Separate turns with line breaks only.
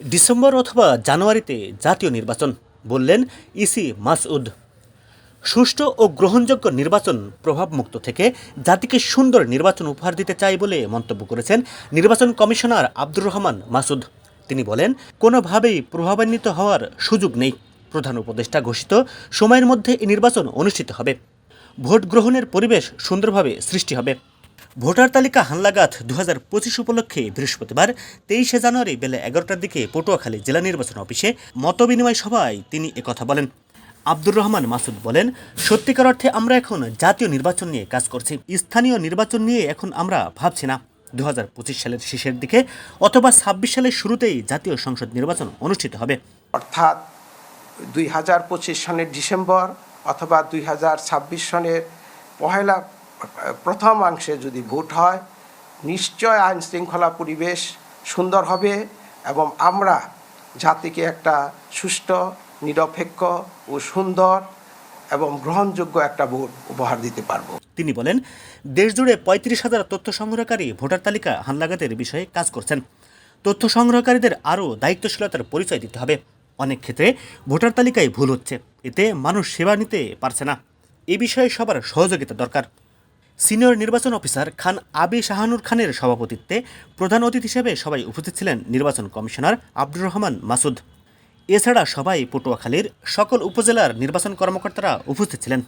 December অথবা জানুয়ারিতে জাতীয় নির্বাচন, বললেন ইসি মাসউদ। সুষ্ঠু ও গ্রহণযোগ্য নির্বাচন প্রভাবমুক্ত থেকে জাতিকে সুন্দর নির্বাচন উপহার দিতে চাই বলে মন্তব্য করেছেন নির্বাচন কমিশনার আব্দুর রহমান মাসুদ তিনি বলেন, কোনোভাবেই প্রভাবান্বিত হওয়ার সুযোগ নেই। প্রধান উপদেষ্টা ঘোষিত, সময়ের মধ্যে এই নির্বাচন অনুষ্ঠিত হবে। ভোট গ্রহণের পরিবেশ সুন্দরভাবে সৃষ্টি হবে। ভোটার তালিকা হানলাগাত দু হাজার পঁচিশ উপলক্ষে বৃহস্পতিবার তেইশে জানুয়ারি বেলা এগারোটার দিকে পটুয়াখালী জেলা নির্বাচন অফিসে মতবিনিময় সভায় তিনি একথা বলেন। আব্দুর রহমান মাসুদ বলেন, সত্যিকার অর্থে আমরা এখন জাতীয় নির্বাচন নিয়ে কাজ করছি। স্থানীয় নির্বাচন নিয়ে এখন আমরা ভাবছি না। দু হাজার পঁচিশ সালের শেষের দিকে অথবা ছাব্বিশ সালের শুরুতেই জাতীয় সংসদ নির্বাচন অনুষ্ঠিত হবে।
অর্থাৎ দুই সনের ডিসেম্বর অথবা দুই সনের পহেলা প্রথমাংশে যদি ভোট হয়, নিশ্চয় আইন শৃঙ্খলা পরিবেশ সুন্দর হবে এবং আমরা জাতিকে একটা সুষ্ঠু, নিরপেক্ষ ও সুন্দর এবং গ্রহণযোগ্য একটা ভোট উপহার দিতে পারব।
তিনি বলেন, দেশজুড়ে পঁয়ত্রিশ হাজার তথ্য সংগ্রহকারী ভোটার তালিকা হালনাগাদের বিষয়ে কাজ করছেন। তথ্য সংগ্রহকারীদের আরও দায়িত্বশীলতার পরিচয় দিতে হবে। অনেক ক্ষেত্রে ভোটার তালিকায় ভুল হচ্ছে। এতে মানুষ সেবা নিতে পারছে না। এ বিষয়ে সবার সহযোগিতা দরকার। সিনিয়র নির্বাচন অফিসার খান আবি শাহানুর খানের সভাপতিত্বে প্রধান অতিথি হিসেবে সবাই উপস্থিত ছিলেন নির্বাচন কমিশনার আব্দুর রহমান মাসুদ। এছাড়া সবাই পটুয়াখালীর সকল উপজেলার নির্বাচন কর্মকর্তারা উপস্থিত ছিলেন।